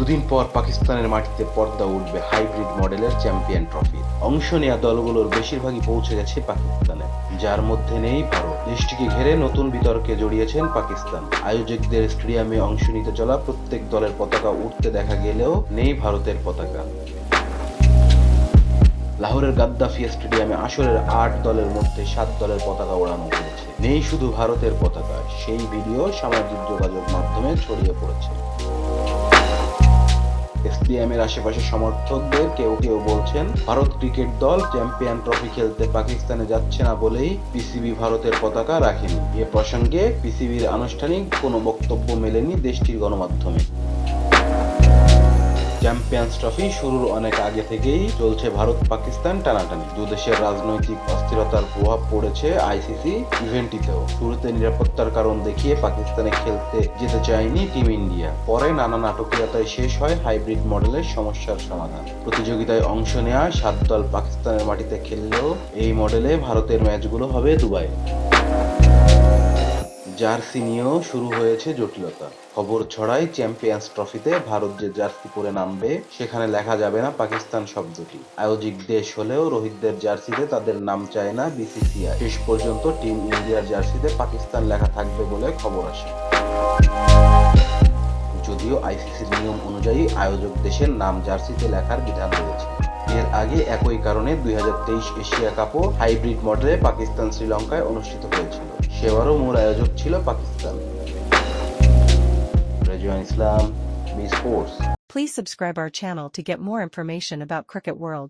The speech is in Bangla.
দুদিন পর পাকিস্তানের মাটিতে পর্দা উঠবে হাইব্রিড মডেলের চ্যাম্পিয়ন ট্রফি। অংশ নেওয়া দলগুলোর বেশিরভাগই পৌঁছে গেছে পাকিস্তানে, যার মধ্যে নেই ভারত। দেশটিকে ঘিরে নতুন বিতর্কে জড়িয়েছেন পাকিস্তান। আয়োজকদের স্টেডিয়ামে অংশ নিতে চলা প্রত্যেক দলের পতাকা উঠতে দেখা গেলেও নেই ভারতের পতাকা। লাহোরের গাদ্দাফি স্টেডিয়ামে আসরের আট দলের মধ্যে সাত দলের পতাকা ওড়ানো হয়েছে। নেই শুধু ভারতের পতাকা, সেই ভিডিও সামাজিক যোগাযোগ মাধ্যমে ছড়িয়ে পড়েছে। স্টেডিয়ামের আশেপাশে সমর্থকদের কেউ কেউ বলছেন, ভারত ক্রিকেট দল চ্যাম্পিয়ন ট্রফি খেলতে পাকিস্তানে যাচ্ছে না বলেই পিসিবি ভারতের পতাকা রাখেনি। এ প্রসঙ্গে পিসিবির আনুষ্ঠানিক কোনো বক্তব্য মেলেনি দেশটির গণমাধ্যমে। চ্যাম্পিয়ন্স ট্রফি শুরুর অনেক আগে থেকেই চলছে ভারত পাকিস্তান টানাটানি দুদেশের রাজনৈতিক অস্থিরতার প্রভাব পড়েছে আইসিসি ইভেন্টটিতেও। শুরুতে নিরাপত্তার কারণ দেখিয়ে পাকিস্তানে খেলতে যেতে চায়নি টিম ইন্ডিয়া। পরে নানা নাটকীয়তায় শেষ হয় হাইব্রিড মডেলের সমস্যার সমাধান। প্রতিযোগিতায় অংশ নেওয়া সাত দল পাকিস্তানের মাটিতে খেললেও এই মডেলে ভারতের ম্যাচগুলো হবে দুবাই জার্সি নিয়েও শুরু হয়েছে জটিলতা। খবর ছড়ায় চ্যাম্পিয়ন্স ট্রফিতে ভারত যে জার্সি পরে নামবে, সেখানে লেখা যাবে না পাকিস্তান শব্দটি। আয়োজক দেশ হলেও রোহিতদের জার্সিতে তাদের নাম চায় না বিসিসিআই। শেষ পর্যন্ত টিম ইন্ডিয়ার জার্সিতে পাকিস্তান লেখা থাকবে বলে খবর আসে। যদিও আইসিসির নিয়ম অনুযায়ী আয়োজক দেশের নাম জার্সিতে লেখার বিধান রয়েছে। এর আগে একই কারণে দুই হাজার তেইশ এশিয়া কাপও হাইব্রিড মডেলে পাকিস্তান শ্রীলঙ্কায় অনুষ্ঠিত হয়েছিল। সেবারও মূল আয়োজক ছিল Pakistan Rezwan Islam B sports Please subscribe our channel to get more information about Cricket World.